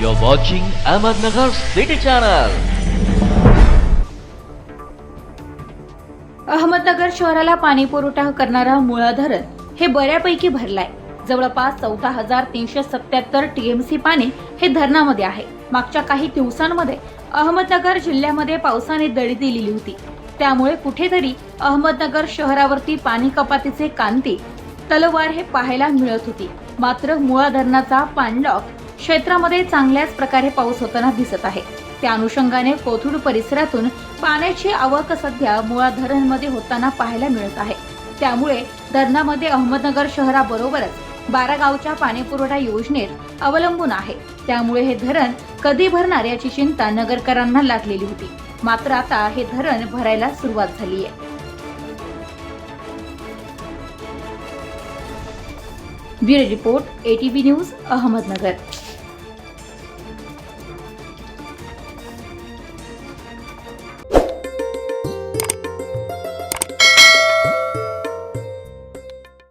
You're watching Ahmednagar City Channel. Ahmednagar शहराला पाणी पुरवठा करणारा मुळा धरण हे बऱ्यापैकी भरलाय. जवळपास चौदा हजार तीनशे सत्याहत्तर टीएमसी पाणी हे धरणामध्ये आहे. मागच्या काही दिवसांमध्ये अहमदनगर जिल्ह्यामध्ये पावसाने दडी दिलेली होती. त्यामुळे कुठेतरी अहमदनगर शहरावरती पाणी कपातीचे कांती तलवार हे पाहायला मिळत होती. मात्र मुळा धरणाचा पाणलॉक क्षेत्रामध्ये चांगल्याच प्रकारे पाऊस होताना दिसत आहे. त्या अनुषंगाने कोथरूड परिसरातून पाण्याची आवक सध्या मुळा धरणमध्ये होताना पाहायला मिळत आहे. त्यामुळे धरणामध्ये अहमदनगर शहराबरोबरच बारागावच्या पाणीपुरवठा योजनेत अवलंबून आहे. त्यामुळे हे धरण कधी भरणार याची चिंता नगरकरांना लागलेली होती. मात्र आता हे धरण भरायला सुरुवात झाली आहे. Bureau report ATB news Ahmednagar.